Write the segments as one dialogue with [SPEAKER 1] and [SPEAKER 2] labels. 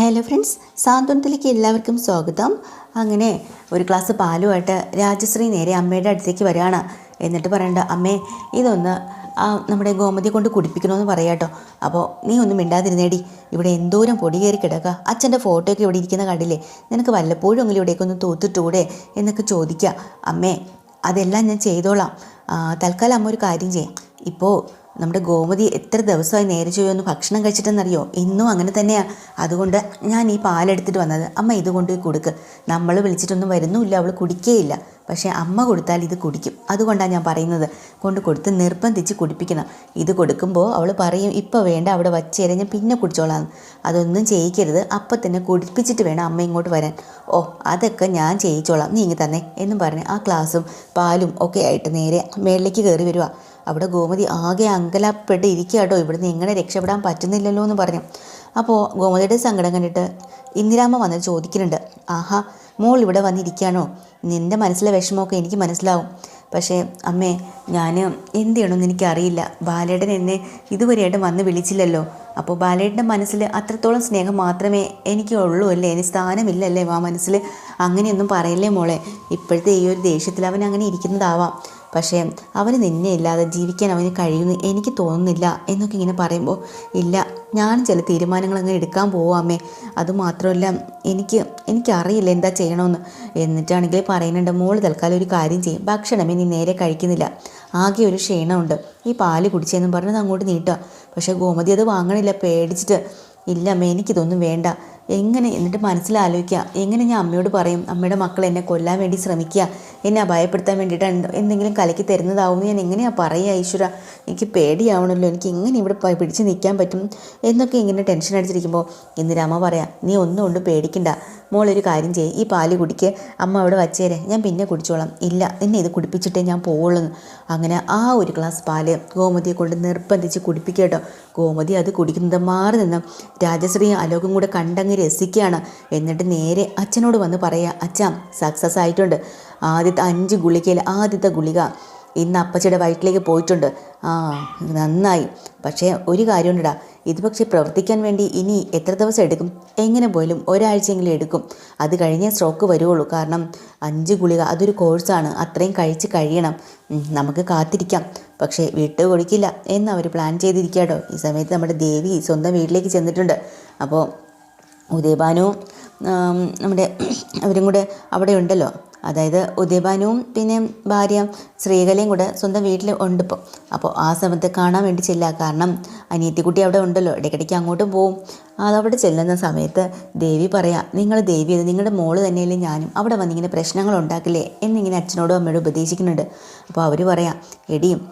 [SPEAKER 1] Hello friends സാന്ത്വനത്തിലേക്ക് എല്ലാവർക്കും സ്വാഗതം. അങ്ങനെ ഒരു ഗ്ലാസ് പാലുമായിട്ട് രാജശ്രീ നേരെ അമ്മയുടെ അടുത്തേക്ക് വരികയാണ്. എന്നിട്ട് പറയണ്ട അമ്മേ ഇതൊന്ന് നമ്മുടെ ഗോമതി കൊണ്ട് കുടിപ്പിക്കണമെന്ന് പറയാട്ടോ അപ്പോൾ നീ ഒന്നും മിണ്ടാതിരുന്നേടി. ഇവിടെ എന്തോരം പൊടി കയറി കിടക്കുക അച്ഛന്റെ ഫോട്ടോയൊക്കെ ഇവിടെ ഇരിക്കുന്ന കണ്ടില്ലേ? നിനക്ക് വല്ലപ്പോഴും എങ്കിലും ഇവിടേക്ക് ഒന്ന് തൂത്തിട്ടൂടെ എന്നൊക്കെ ചോദിക്കുക അമ്മേ അതെല്ലാം ഞാൻ ചെയ്തോളാം. തൽക്കാലം അമ്മ ഒരു കാര്യം ചെയ്യാം. ഇപ്പോൾ നമ്മുടെ ഗോമതി എത്ര ദിവസമായി നേരെ ചെയ്യുമെന്ന് ഭക്ഷണം കഴിച്ചിട്ടെന്നറിയോ? ഇന്നും അങ്ങനെ തന്നെയാണ് അതുകൊണ്ട് ഞാൻ ഈ പാലെടുത്തിട്ട് വന്നത് അമ്മ ഇത് കൊണ്ടുപോയി കൊടുക്ക്. നമ്മൾ വിളിച്ചിട്ടൊന്നും വരുന്നുമില്ല അവൾ കുടിക്കേയില്ല. പക്ഷേ അമ്മ കൊടുത്താൽ ഇത് കുടിക്കും. അതുകൊണ്ടാണ് ഞാൻ പറയുന്നത്. കൊണ്ട് കൊടുത്ത് നിർബന്ധിച്ച് കുടിപ്പിക്കണം. ഇത് കൊടുക്കുമ്പോൾ അവൾ പറയും ഇപ്പോൾ വേണ്ട അവിടെ വച്ചേരെ ഞാൻ പിന്നെ കുടിച്ചോളാം. അതൊന്നും ചെയ്യിക്കരുത്. അപ്പം തന്നെ കുടിപ്പിച്ചിട്ട് വേണം അമ്മ ഇങ്ങോട്ട് വരാൻ. ഓ അതൊക്കെ ഞാൻ ചെയ്യിച്ചോളാം. നീ തന്നെ. എന്നും പറഞ്ഞ് ആ ക്ലാസ്സും പാലും ഒക്കെ ആയിട്ട് നേരെ മേളിലേക്ക് കയറി വരുക അവിടെ ഗോമതി ആകെ അങ്കലപ്പെട്ട് ഇരിക്കുക കേട്ടോ ഇവിടുന്ന് എങ്ങനെ രക്ഷപ്പെടാൻ പറ്റുന്നില്ലല്ലോ എന്ന് പറഞ്ഞു. അപ്പോൾ ഗോമതിയുടെ സങ്കടം കണ്ടിട്ട് ഇന്ദിരാമ്മ വന്ന് ചോദിക്കുന്നുണ്ട്. ആഹാ മോൾ ഇവിടെ വന്നിരിക്കുകയാണോ? നിന്റെ മനസ്സിലെ വിഷമമൊക്കെ എനിക്ക് മനസ്സിലാവും. പക്ഷേ അമ്മേ ഞാൻ എന്ത് ചെയ്യണമെന്ന് എനിക്കറിയില്ല. ബാലേട്ടൻ എന്നെ ഇതുവരെയായിട്ടും വന്ന് വിളിച്ചില്ലല്ലോ. അപ്പോൾ ബാലേട്ടന്റെ മനസ്സിൽ അത്രത്തോളം സ്നേഹം മാത്രമേ എനിക്ക് ഉള്ളൂ അല്ലേ? എനിക്ക് സ്ഥാനമില്ലല്ലേ? ആ മനസ്സിൽ അങ്ങനെയൊന്നും പറയില്ലേ മോളെ? ഇപ്പോഴത്തെ ഈ ഒരു ദേഷ്യത്തിൽ അവൻ അങ്ങനെ ഇരിക്കുന്നതാവാം. പക്ഷേ അവന് നിന്നെ ഇല്ലാതെ ജീവിക്കാൻ അവന് കഴിയുമെന്ന് എനിക്ക് തോന്നുന്നില്ല എന്നൊക്കെ ഇങ്ങനെ പറയുമ്പോൾ ഇല്ല ഞാൻ ചില തീരുമാനങ്ങൾ അങ്ങനെ എടുക്കാൻ പോവാമേ അതുമാത്രമല്ല എനിക്ക് എനിക്കറിയില്ല എന്താ ചെയ്യണമെന്ന്. എന്നിട്ടാണെങ്കിൽ പറയുന്നുണ്ട് മോൾ തൽക്കാലം ഒരു കാര്യം ചെയ്യും. ഭക്ഷണമേ നീ നേരെ കഴിക്കുന്നില്ല. ആകെ ഒരു ക്ഷീണമുണ്ട്. ഈ പാൽ കുടിച്ചെന്നും പറഞ്ഞത് അങ്ങോട്ട് നീട്ടുക. പക്ഷേ ഗോമതി അത് വാങ്ങണില്ല പേടിച്ചിട്ട് ഇല്ല അമ്മ എനിക്കിതൊന്നും വേണ്ട. എങ്ങനെ എന്നിട്ട് മനസ്സിലാലോചിക്കുക? എങ്ങനെ ഞാൻ അമ്മയോട് പറയും അമ്മയുടെ മക്കൾ എന്നെ കൊല്ലാൻ വേണ്ടി ശ്രമിക്കുക എന്നെ ഭയപ്പെടുത്താൻ വേണ്ടിയിട്ട് എന്തെങ്കിലും കലക്കി തരുന്നതാവും ഞാൻ എങ്ങനെയാണ് പറയുക ഈശ്വര? എനിക്ക് പേടിയാവണമല്ലോ എനിക്ക് എങ്ങനെ ഇവിടെ പിടിച്ച് നിൽക്കാൻ പറ്റും? എന്നൊക്കെ ഇങ്ങനെ ടെൻഷൻ അടിച്ചിരിക്കുമ്പോൾ ഇന്ദിരാമ്മ പറയാം നീ ഒന്നും കൊണ്ട് പേടിക്കണ്ട. മോളൊരു കാര്യം ചെയ്യ് ഈ പാൽ കുടിക്ക്. അമ്മ അവിടെ വച്ചേരെ. ഞാൻ പിന്നെ കുടിച്ചോളാം. ഇല്ല എന്നെ ഇത് കുടിപ്പിച്ചിട്ടേ ഞാൻ പോവുള്ളൂ. അങ്ങനെ ആ ഒരു ഗ്ലാസ് പാൽ ഗോമതിയെ കൊണ്ട് നിർബന്ധിച്ച് കുടിപ്പിക്കട്ടോ ഗോമതി അത് കുടിക്കുന്നത് മാറി നിന്ന് രാജശ്രീയും അലോകും കൂടെ കണ്ടങ്ങ് രസിക്കുകയാണ്. എന്നിട്ട് നേരെ അച്ഛനോട് വന്ന് പറയുക അച്ഛ സക്സസ് ആയിട്ടുണ്ട്. ആദ്യത്തെ അഞ്ച് ഗുളികയിൽ ആദ്യത്തെ ഗുളിക ഇന്ന് അപ്പച്ചയുടെ വയറ്റിലേക്ക് പോയിട്ടുണ്ട്. ആ നന്നായി. പക്ഷേ ഒരു കാര്യമുണ്ടടാ ഇത് പക്ഷേ പ്രവർത്തിക്കാൻ വേണ്ടി ഇനി എത്ര ദിവസം എടുക്കും? എങ്ങനെ പോയാലും ഒരാഴ്ചയെങ്കിലും എടുക്കും. അത് കഴിഞ്ഞേ സ്ട്രോക്ക് വരുവുള്ളൂ. കാരണം അഞ്ച് ഗുളിക അതൊരു കോഴ്സാണ് അത്രയും കഴിച്ച് കഴിയണം. നമുക്ക് കാത്തിരിക്കാം. പക്ഷേ വിട്ട് കൊടുക്കില്ല. എന്ന് അവർ പ്ലാൻ ചെയ്തിരിക്കാട്ടോ ഈ സമയത്ത് നമ്മുടെ ദേവി സ്വന്തം വീട്ടിലേക്ക് ചെന്നിട്ടുണ്ട്. അപ്പോൾ ഉദയഭാനുവും നമ്മുടെ അവരും കൂടെ അവിടെ ഉണ്ടല്ലോ. അതായത് ഉദയഭാനുവും പിന്നെ ഭാര്യ ശ്രീകലയും കൂടെ സ്വന്തം വീട്ടിൽ ഉണ്ട് ഇപ്പോൾ അപ്പോൾ ആ സമയത്ത് കാണാൻ വേണ്ടി ചെല്ലുക. കാരണം അനിയത്തിക്കുട്ടി അവിടെ ഉണ്ടല്ലോ. ഇടയ്ക്കിടയ്ക്ക് അങ്ങോട്ടും പോവും. അതവിടെ ചെല്ലുന്ന സമയത്ത് ദേവി പറയാം നിങ്ങൾ ദേവി അത് നിങ്ങളുടെ മോൾ തന്നെയല്ലേ ഞാനും. അവിടെ വന്നിങ്ങനെ പ്രശ്നങ്ങൾ ഉണ്ടാക്കില്ലേ? എന്നിങ്ങനെ അച്ഛനോടും അമ്മയോടും ഉപദേശിക്കുന്നുണ്ട്. അപ്പോൾ അവർ പറയാം എടിയും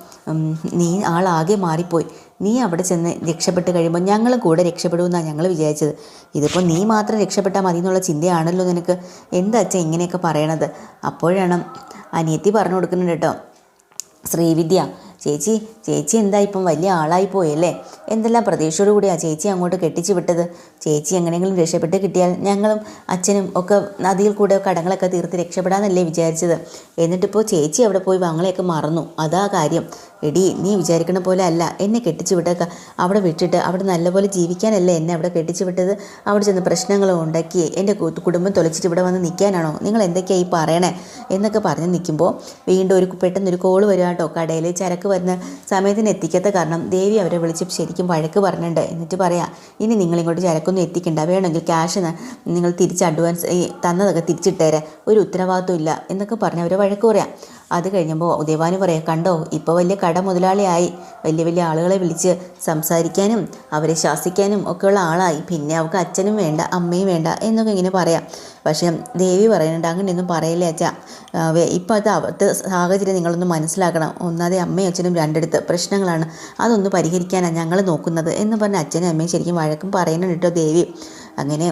[SPEAKER 1] നീ ആളാകെ മാറിപ്പോയി. നീ അവിടെ ചെന്ന് രക്ഷപ്പെട്ട് കഴിയുമ്പോൾ ഞങ്ങൾ കൂടെ രക്ഷപ്പെടുമെന്നാണ് ഞങ്ങൾ വിചാരിച്ചത്. ഇതിപ്പോൾ നീ മാത്രം രക്ഷപ്പെട്ടാൽ മതി എന്നുള്ള ചിന്തയാണല്ലോ നിനക്ക്. എന്താ അച്ഛൻ ഇങ്ങനെയൊക്കെ പറയണത്? അപ്പോഴാണ് അനിയത്തി പറഞ്ഞു കൊടുക്കുന്നുണ്ട് കേട്ടോ. ശ്രീവിദ്യ ചേച്ചി ചേച്ചി എന്താ ഇപ്പം വലിയ ആളായി അല്ലേ എന്തെല്ലാം പ്രതീക്ഷയോടു കൂടിയാണ് ചേച്ചി അങ്ങോട്ട് കെട്ടിച്ചു വിട്ടത്? ചേച്ചി എങ്ങനെയെങ്കിലും രക്ഷപ്പെട്ട് കിട്ടിയാൽ ഞങ്ങളും അച്ഛനും ഒക്കെ നദിയിൽ കൂടെ കടങ്ങളൊക്കെ തീർത്ത് രക്ഷപ്പെടാമെന്നല്ലേ വിചാരിച്ചത്. എന്നിട്ടിപ്പോൾ ചേച്ചി അവിടെ പോയി വങ്ങളെയൊക്കെ മറന്നു. അതാ കാര്യം. എടി നീ വിചാരിക്കണ പോലെ അല്ല. എന്നെ കെട്ടിച്ചു വിട്ടേക്ക. അവിടെ വിട്ടിട്ട് അവിടെ നല്ലപോലെ ജീവിക്കാനല്ലേ എന്നെ അവിടെ കെട്ടിച്ചു വിട്ടത്? അവിടെ ചെന്ന് പ്രശ്നങ്ങൾ ഉണ്ടാക്കി എന്റെ കുടുംബം തൊലച്ചിട്ട് ഇവിടെ വന്ന് നിൽക്കാനാണോ? നിങ്ങൾ എന്തൊക്കെയാണ് ഈ പറയണേ? എന്നൊക്കെ പറഞ്ഞ് നിൽക്കുമ്പോൾ വീണ്ടും ഒരു പെട്ടെന്നൊരു കോൾ വരിക കേട്ടോ. കടയിൽ ചരക്ക് വരുന്ന സമയത്തിന് എത്തിക്കാത്ത കാരണം ദേവി അവരെ വിളിച്ച് ശരിക്കും വഴക്ക് പറഞ്ഞിട്ടുണ്ട്. എന്നിട്ട് പറയാം ഇനി നിങ്ങൾ ഇങ്ങോട്ട് ചരക്കൊന്നും എത്തിക്കണ്ട. വേണമെങ്കിൽ ക്യാഷ് നിങ്ങൾ തിരിച്ച് അഡ്വാൻസ് തന്നതൊക്കെ തിരിച്ചിട്ടേരെ. ഒരു ഉത്തരവാദിത്വം ഇല്ല. എന്നൊക്കെ പറഞ്ഞ് അവരെ വഴക്ക് പറയാം. അത് കഴിഞ്ഞപ്പോൾ ദേവാനു പറയാം കണ്ടോ ഇപ്പോൾ വലിയ കട മുതലാളിയായി. വലിയ വലിയ ആളുകളെ വിളിച്ച് സംസാരിക്കാനും അവരെ ശാസിക്കാനും ഒക്കെയുള്ള ആളായി. പിന്നെ അവൾക്ക് അച്ഛനും വേണ്ട അമ്മയും വേണ്ട എന്നൊക്കെ ഇങ്ങനെ പറയാം. പക്ഷേ ദേവി പറയുന്നുണ്ട് അങ്ങനെയൊന്നും പറയില്ലേ അച്ഛാ. അത് അവിടുത്തെ സാഹചര്യം നിങ്ങളൊന്ന് മനസ്സിലാക്കണം. ഒന്നാതെ അമ്മയും അച്ഛനും രണ്ടിടത്ത് പ്രശ്നങ്ങളാണ്. അതൊന്ന് പരിഹരിക്കാനാണ് ഞങ്ങൾ നോക്കുന്നത് എന്ന് പറഞ്ഞ് അച്ഛനും അമ്മയും ശരിക്കും വഴക്കും പറയുന്നുണ്ട് കേട്ടോ ദേവി. അങ്ങനെ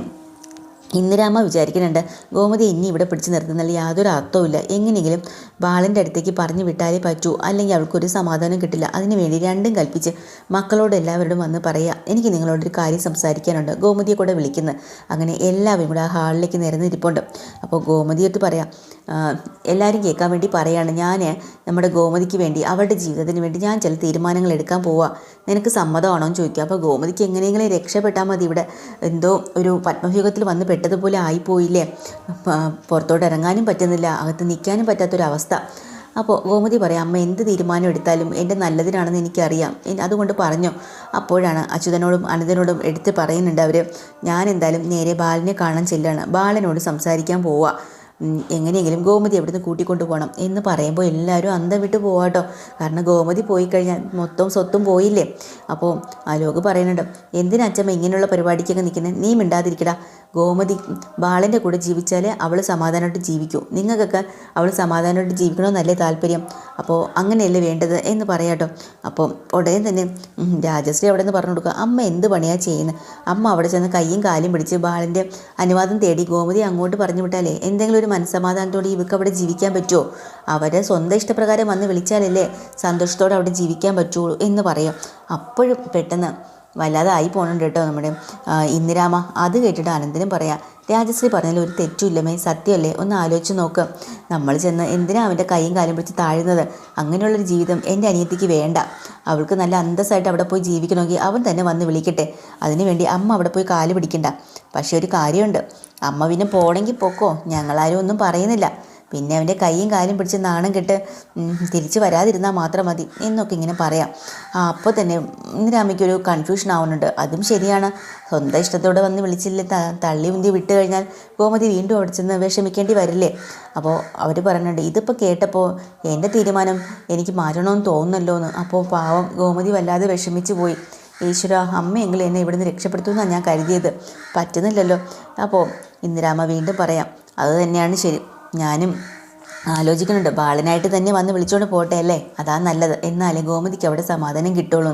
[SPEAKER 1] ഇന്ദിരാമ്മ വിചാരിക്കുന്നുണ്ട് ഗോമതി ഇനി ഇവിടെ പിടിച്ചു നിർത്തുന്നതിൽ യാതൊരു അർത്ഥവുമില്ല എങ്ങനെയെങ്കിലും ബാലന്റെ അടുത്തേക്ക് പറഞ്ഞു വിട്ടാലേ പറ്റൂ. അല്ലെങ്കിൽ അവൾക്കൊരു സമാധാനം കിട്ടില്ല. അതിനുവേണ്ടി രണ്ടും കൽപ്പിച്ച് മക്കളോട് എല്ലാവരോടും വന്ന് പറയുക. എനിക്ക് നിങ്ങളോടൊരു കാര്യം സംസാരിക്കാനുണ്ട്. ഗോമതിയെ കൂടെ വിളിക്കുന്നത് അങ്ങനെ എല്ലാവരും കൂടെ ആ ഹാളിലേക്ക് നിരന്നിരിപ്പുണ്ട്. അപ്പോൾ ഗോമതിയോട്ട് പറയാം എല്ലാവരും കേൾക്കാൻ വേണ്ടി പറയുകയാണ് ഞാൻ നമ്മുടെ ഗോമതിക്ക് വേണ്ടി അവളുടെ ജീവിതത്തിന് വേണ്ടി ഞാൻ ചില തീരുമാനങ്ങൾ എടുക്കാൻ പോവാ. നിനക്ക് സമ്മതമാണോ എന്ന് ചോദിക്കുക അപ്പോൾ ഗോമതിക്ക് എങ്ങനെയെങ്കിലും രക്ഷപ്പെട്ടാൽ മതി ഇവിടെ. എന്തോ ഒരു പത്മവ്യൂഹത്തിൽ വന്ന് പെട്ടതുപോലെ ആയിപ്പോയില്ലേ? പുറത്തോട്ട് ഇറങ്ങാനും പറ്റുന്നില്ല. അകത്ത് നിൽക്കാനും പറ്റാത്തൊരവസ്ഥ. അപ്പോൾ ഗോമതി പറയാം അമ്മ എന്ത് തീരുമാനം എടുത്താലും എന്റെ നല്ലതിനാണെന്ന് എനിക്കറിയാം. അതുകൊണ്ട് പറഞ്ഞു. അപ്പോഴാണ് അച്യുതനോടും അനന്തനോടും എടുത്ത് പറയുന്നുണ്ട് അവർ ഞാൻ എന്തായാലും നേരെ ബാലനെ കാണാൻ ചെല്ലാണ്. ബാലനോട് സംസാരിക്കാൻ പോവുക എങ്ങനെയെങ്കിലും ഗോമതി എവിടുന്ന് കൂട്ടിക്കൊണ്ടു പോകണം എന്ന് പറയുമ്പോൾ എല്ലാവരും അന്തം വിട്ട് പോവാട്ടോ. കാരണം ഗോമതി പോയി കഴിഞ്ഞാൽ മൊത്തം സ്വത്തും പോയില്ലേ? അപ്പോൾ ആ അലോക് പറയുന്നുണ്ട് എന്തിനാ ഇങ്ങനെയുള്ള പരിപാടിക്കൊക്കെ നിൽക്കുന്നത് നീ മിണ്ടാതിരിക്കടാ. ഗോമതി ബാലന്റെ കൂടെ ജീവിച്ചാലേ അവൾ സമാധാനമായിട്ട് ജീവിക്കൂ. നിങ്ങൾക്കൊക്കെ അവൾ സമാധാനമായിട്ട് ജീവിക്കണമെന്നല്ലേ താല്പര്യം? അപ്പോൾ അങ്ങനെയല്ലേ വേണ്ടത് എന്ന് പറയാട്ടോ അപ്പോൾ ഉടനെ തന്നെ രാജശ്രീ അവിടെ നിന്ന് പറഞ്ഞു കൊടുക്കുക അമ്മ എന്ത് പണിയാണ് ചെയ്യുന്നത് അമ്മ അവിടെ ചെന്ന് കൈയും കാലും പിടിച്ച് ബാലന്റെ അനുവാദം തേടി ഗോമതി അങ്ങോട്ട് പറഞ്ഞു വിട്ടാലേ എന്തെങ്കിലും ഒരു മനസ്സമാധാനത്തോടെ ഇവർക്ക് അവിടെ ജീവിക്കാൻ പറ്റുമോ അവരെ സ്വന്തം ഇഷ്ടപ്രകാരം വന്ന് വിളിച്ചാലല്ലേ സന്തോഷത്തോടെ അവിടെ ജീവിക്കാൻ പറ്റുള്ളൂ എന്ന് പറയാം. അപ്പോഴും പെട്ടെന്ന് വല്ലാതെ ആയി പോകണുണ്ട് കേട്ടോ നമ്മുടെ ഇന്ദിരാമ. അത് കേട്ടിട്ട് അനന്തനും പറയാം രാജശ്രീ പറഞ്ഞാൽ ഒരു തെറ്റുമില്ലമേ സത്യമല്ലേ? ഒന്ന് ആലോചിച്ച് നോക്ക്. നമ്മൾ ചെന്ന് എന്തിനാ അവന്റെ കൈയും കാലും പിടിച്ച് താഴുന്നത് അങ്ങനെയുള്ളൊരു ജീവിതം എന്റെ അനിയത്തിക്ക് വേണ്ട. അവൾക്ക് നല്ല അന്തസ്സായിട്ട് അവിടെ പോയി ജീവിക്കണമെങ്കിൽ അവൻ തന്നെ വന്ന് വിളിക്കട്ടെ. അതിനുവേണ്ടി അമ്മ അവിടെ പോയി കാൽ പിടിക്കണ്ട. പക്ഷേ ഒരു കാര്യമുണ്ട്. അമ്മ പിന്നെ പോണെങ്കിൽ പൊക്കോ? ഞങ്ങളാരും ഒന്നും പറയുന്നില്ല. പിന്നെ അവന്റെ കൈയും കാലും പിടിച്ച് നാണം കെട്ട് തിരിച്ചു വരാതിരുന്നാൽ മാത്രം മതി എന്നൊക്കെ ഇങ്ങനെ പറയാം. അപ്പോൾ തന്നെ ഇന്ദിരാമയ്ക്കൊരു കൺഫ്യൂഷൻ ആവുന്നുണ്ട്. അതും ശരിയാണ്. സ്വന്തം ഇഷ്ടത്തോടെ വന്ന് വിളിച്ചില്ല തള്ളി ഉന്തി വിട്ട് കഴിഞ്ഞാൽ ഗോമതി വീണ്ടും അവിടെ ചെന്ന് വിഷമിക്കേണ്ടി വരില്ലേ? അപ്പോൾ അവർ പറയുന്നുണ്ട് ഇതിപ്പോൾ കേട്ടപ്പോൾ എന്റെ തീരുമാനം എനിക്ക് മാറ്റണമെന്ന് തോന്നുന്നല്ലോ എന്ന് അപ്പോൾ പാവം ഗോമതി വല്ലാതെ വിഷമിച്ച് പോയി. ഈശ്വര അമ്മയെങ്കിലും എന്നെ ഇവിടുന്ന് രക്ഷപ്പെടുത്തുമെന്നാണ് ഞാൻ കരുതിയത്. പറ്റുന്നില്ലല്ലോ. അപ്പോൾ ഇന്ദിരാമ വീണ്ടും പറയാം അത് തന്നെയാണ് ശരി. ഞാനും ആലോചിക്കുന്നുണ്ട്. ബാലനായിട്ട് തന്നെ വന്ന് വിളിച്ചുകൊണ്ട് പോട്ടെ അല്ലേ? അതാ നല്ലത്. എന്നാലേ ഗോമതിക്ക് അവിടെ സമാധാനം കിട്ടുള്ളൂ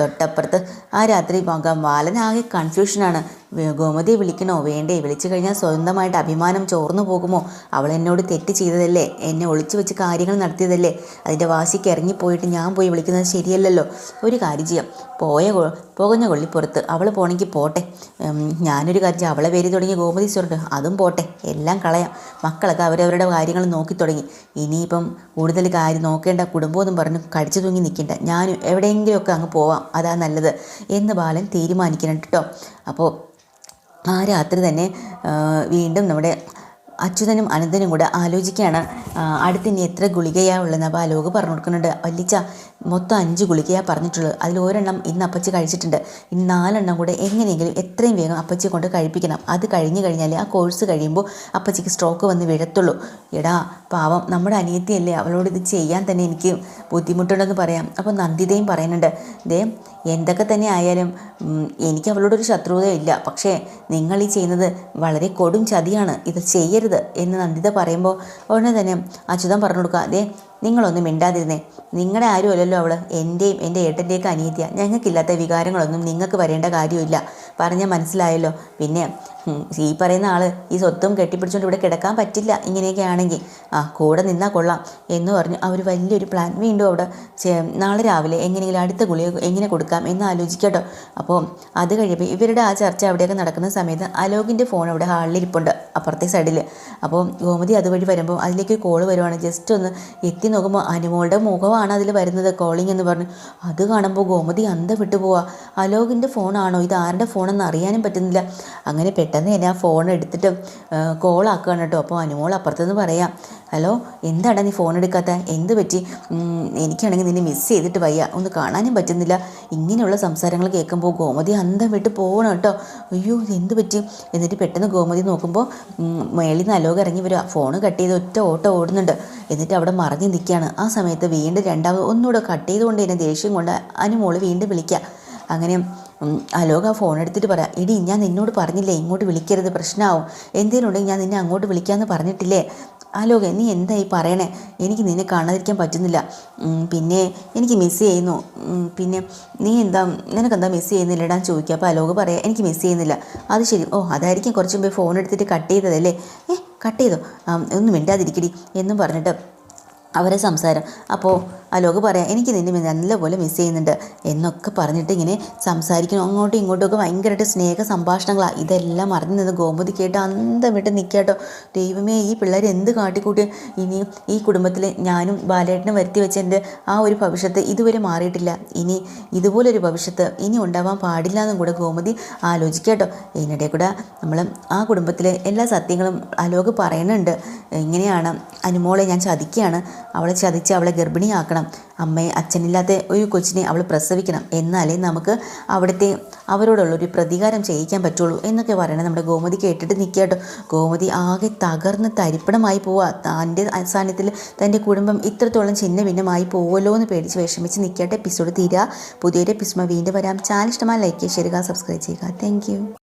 [SPEAKER 1] തൊട്ടപ്പുറത്ത് ആ രാത്രി പോകാം ബാലനാകെ കൺഫ്യൂഷനാണ് ഗോമതിയെ വിളിക്കണോ? വേണ്ടേ വിളിച്ചു കഴിഞ്ഞാൽ സ്വന്തമായിട്ട് അഭിമാനം ചോർന്നു പോകുമോ? അവൾ എന്നോട് തെറ്റ് ചെയ്തതല്ലേ? എന്നെ ഒളിച്ചു വെച്ച് കാര്യങ്ങൾ നടത്തിയതല്ലേ? അതിന്റെ വാശിക്ക് ഇറങ്ങിപ്പോയിട്ട് ഞാൻ പോയി വിളിക്കുന്നത് ശരിയല്ലല്ലോ? ഒരു കാര്യം ചെയ്യാം. പോയ പുകഞ്ഞ കൊള്ളിപ്പുറത്ത് അവൾ പോണെങ്കിൽ പോട്ടെ. ഞാനൊരു കാര്യം അവളെ പേര് തുടങ്ങി ഗോമതി ചുരുണ്ട് അതും പോട്ടെ. എല്ലാം കളയാം. മക്കളൊക്കെ അവരവരുടെ കാര്യങ്ങൾ നോക്കി തുടങ്ങി. ഇനിയിപ്പം കൂടുതൽ കാര്യം നോക്കേണ്ട കുടുംബമെന്നും പറഞ്ഞു കടിച്ചു തൂങ്ങി നിൽക്കേണ്ട. ഞാൻ എവിടെയെങ്കിലുമൊക്കെ അങ്ങ് പോവാം. അതാ നല്ലത്. എന്ന് ബാലൻ തീരുമാനിക്കണം കേട്ടോ. അപ്പോൾ ആ രാത്രി തന്നെ വീണ്ടും നമ്മുടെ അച്യുതനും അനന്തനും കൂടെ ആലോചിക്കുകയാണ്. ആ, അടുത്ത് ഇനി എത്ര ഗുളികയാണ് ഉള്ളതെന്ന് അപ്പോൾ അലോക് പറഞ്ഞു കൊടുക്കുന്നുണ്ട്. വല്ലിച്ച മൊത്തം അഞ്ച് ഗുളികയാണ് പറഞ്ഞിട്ടുള്ളത് അതിൽ ഒരെണ്ണം ഇന്ന് അപ്പച്ചി കഴിച്ചിട്ടുണ്ട്. ഇനി നാലെണ്ണം കൂടെ എങ്ങനെയെങ്കിലും എത്രയും വേഗം അപ്പച്ചി കൊണ്ട് കഴിപ്പിക്കണം. അത് കഴിഞ്ഞ് കഴിഞ്ഞാൽ ആ കോഴ്സ് കഴിയുമ്പോൾ അപ്പച്ചിക്ക് സ്ട്രോക്ക് വന്ന് വീഴത്തുള്ളൂ. എടാ പാവം നമ്മുടെ അനിയത്തിയല്ലേ അവളോട് ഇത് ചെയ്യാൻ തന്നെ എനിക്ക് ബുദ്ധിമുട്ടുണ്ടെന്ന് പറയാം. അപ്പോൾ നന്ദിതയും പറയുന്നുണ്ട് ദേ എന്തൊക്കെ തന്നെ ആയാലും എനിക്ക് അവളോടൊരു ശത്രുതയില്ല പക്ഷേ നിങ്ങൾ ഈ ചെയ്യുന്നത് വളരെ കൊടും ചതിയാണ്. ഇത് ചെയ്യരുത് എന്ന് നന്ദിത പറയുമ്പോൾ ഉടനെ തന്നെ അച്യുതം പറഞ്ഞു കൊടുക്കുക അതെ നിങ്ങളൊന്നും മിണ്ടാതിരുന്നേ. നിങ്ങളുടെ ആരും അല്ലല്ലോ അവൾ എന്റെയും എന്റെ ഏട്ടന്റെയൊക്കെ അനിയത്തിയ. ഞങ്ങൾക്കില്ലാത്ത വികാരങ്ങളൊന്നും നിങ്ങൾക്ക് വരേണ്ട കാര്യമില്ല. പറഞ്ഞാൽ മനസ്സിലായല്ലോ. പിന്നെ ഈ പറയുന്ന ആൾ ഈ സ്വത്തും കെട്ടിപ്പിടിച്ചുകൊണ്ട് ഇവിടെ കിടക്കാൻ പറ്റില്ല ഇങ്ങനെയൊക്കെ ആണെങ്കിൽ ആ കൂടെ നിന്നാൽ കൊള്ളാം എന്ന് പറഞ്ഞ്. അവർ വലിയൊരു പ്ലാൻ വീണ്ടും അവിടെ നാളെ രാവിലെ എങ്ങനെയെങ്കിലും അടുത്ത ഗുളിക എങ്ങനെ കൊടുക്കാം എന്ന് ആലോചിക്കട്ടോ. അപ്പോൾ അത് കഴിയുമ്പോൾ ഇവരുടെ ആ ചർച്ച അവിടെയൊക്കെ നടക്കുന്ന സമയത്ത് അലോകിന്റെ ഫോൺ അവിടെ ഹാളിലിരിപ്പുണ്ട് അപ്പുറത്തെ സൈഡിൽ അപ്പോൾ ഗോമതി അതുവഴി വരുമ്പോൾ അതിലേക്ക് കോൾ വരുവാണ്. ജസ്റ്റ് ഒന്ന് എത്തി നോക്കുമ്പോൾ അനുമോളുടെ മുഖമാണ് അതിൽ വരുന്നത് കോളിംഗ് എന്ന് പറഞ്ഞു. അത് കാണുമ്പോൾ ഗോമതി അന്ത വിട്ടു പോവാ. അലോകിന്റെ ഫോണാണോ ഇത് ആരുടെ ഫോണെന്ന് അറിയാനും പറ്റുന്നില്ല. അങ്ങനെ പെട്ടെന്ന് തന്നെ ആ ഫോൺ എടുത്തിട്ട് കോൾ ആക്കുകയാണ് കേട്ടോ. അപ്പോൾ അനുമോൾ അപ്പുറത്തുനിന്ന് പറയാം ഹലോ എന്താണ് നീ ഫോൺ എടുക്കാത്ത? എന്ത് പറ്റി? എനിക്കാണെങ്കിൽ നിന്നെ മിസ് ചെയ്തിട്ട് വയ്യ. ഒന്ന് കാണാനും പറ്റുന്നില്ല. ഇങ്ങനെയുള്ള സംസാരങ്ങൾ കേൾക്കുമ്പോൾ ഗോമതി അന്തം വിട്ട് പോകണം കേട്ടോ. അയ്യോ എന്ത് പറ്റി? എന്നിട്ട് പെട്ടെന്ന് ഗോമതി നോക്കുമ്പോൾ മേളിൽ നിന്ന് അലോക ഇറങ്ങി വരിക ഫോൺ കട്ട് ചെയ്ത് ഒറ്റ ഓട്ടം ഓടുന്നുണ്ട്. എന്നിട്ട് അവിടെ മറിഞ്ഞ് നിൽക്കുകയാണ്. ആ സമയത്ത് വീണ്ടും രണ്ടാമത് ഒന്നുകൂടെ കട്ട് ചെയ്തുകൊണ്ട് തന്നെ ദേഷ്യം കൊണ്ട് അനുമോൾ വീണ്ടും വിളിക്കുക അങ്ങനെ അലോക ഫോൺ എടുത്തിട്ട് പറയാം ഇടി ഞാൻ നിന്നോട് പറഞ്ഞില്ലേ ഇങ്ങോട്ട് വിളിക്കരുത് പ്രശ്നമാവും എന്തേലും ഉണ്ടെങ്കിൽ ഞാൻ നിന്നെ അങ്ങോട്ട് വിളിക്കാമെന്ന് പറഞ്ഞിട്ടില്ലേ? അലോക നീ എന്താ ഈ പറയണേ? എനിക്ക് നിന്നെ കാണാതിരിക്കാൻ പറ്റുന്നില്ല. പിന്നെ എനിക്ക് മിസ് ചെയ്യുന്നു. പിന്നെ നീ എന്താ നിനക്കെന്താ മിസ് ചെയ്യുന്നില്ലടാ? ചോദിക്കുക. അപ്പോൾ അലോക പറയാം എനിക്ക് മിസ് ചെയ്യുന്നില്ല. അത് ശരി. ഓ അതായിരിക്കും കുറച്ച് മുമ്പേ ഫോൺ എടുത്തിട്ട് കട്ട് ചെയ്തതല്ലേ? ഏ കട്ട് ചെയ്തോ? ഒന്നും മിണ്ടാതിരിക്കടി എന്നും പറഞ്ഞിട്ട് അവരെ സംസാരം. അപ്പോൾ അലോക് പറയാം എനിക്ക് നിന്നെ നല്ലപോലെ മിസ് ചെയ്യുന്നുണ്ട്. എന്നൊക്കെ പറഞ്ഞിട്ട് ഇങ്ങനെ സംസാരിക്കണം അങ്ങോട്ടും ഇങ്ങോട്ടും ഒക്കെ ഭയങ്കരമായിട്ട് സ്നേഹ സംഭാഷണങ്ങളാണ് ഇതെല്ലാം അറിഞ്ഞു നിന്ന് ഗോമതി കേട്ട് അന്തം വിട്ട് നിൽക്കാട്ടോ ദൈവമേ ഈ പിള്ളേർ എന്ത് കാട്ടിക്കൂട്ടി? ഇനിയും ഈ കുടുംബത്തിൽ ഞാനും ബാലേട്ടനും വരുത്തി വെച്ചതിന്റെ ആ ഒരു ഭവിഷ്യത്ത് ഇതുവരെ മാറിയിട്ടില്ല. ഇനി ഇതുപോലൊരു ഭവിഷ്യത്ത് ഇനി ഉണ്ടാവാൻ പാടില്ല എന്നും കൂടെ ഗോമതി ആലോചിക്കാട്ടോ ഇതിനിടെ കൂടെ നമ്മൾ ആ കുടുംബത്തിലെ എല്ലാ സത്യങ്ങളും അലോക് പറയുന്നുണ്ട് ഇങ്ങനെയാണ് അനുമോളെ ഞാൻ ചതിക്കുകയാണ്. അവളെ ചതിച്ച് അവളെ ഗർഭിണിയാക്കണം. അമ്മയെ അച്ഛനില്ലാത്ത ഒരു കൊച്ചിനെ അവൾ പ്രസവിക്കണം. എന്നാലേ നമുക്ക് അവിടുത്തെ അവരോടുള്ളൊരു പ്രതികാരം ചെയ്യിക്കാൻ പറ്റുള്ളൂ എന്നൊക്കെ പറയണത് നമ്മുടെ ഗോമതി കേട്ടിട്ട് നിൽക്കട്ടോ ഗോമതി ആകെ തകർന്ന് തരിപ്പണമായി പോവുക തന്റെ സാന്നിധ്യത്തിൽ തന്റെ കുടുംബം ഇത്രത്തോളം ചിന്ന ഭിന്നമായി പോവല്ലോ എന്ന് പേടിച്ച് വിഷമിച്ച് നിൽക്കട്ടെ എപ്പിസോഡ് തീരുക പുതിയൊരു എപ്പിസോഡ് വീണ്ടും വരാം. ചാനൽ ഇഷ്ടമായി ലൈക്ക് ചെയ്യുക സബ്സ്ക്രൈബ് ചെയ്യുക താങ്ക്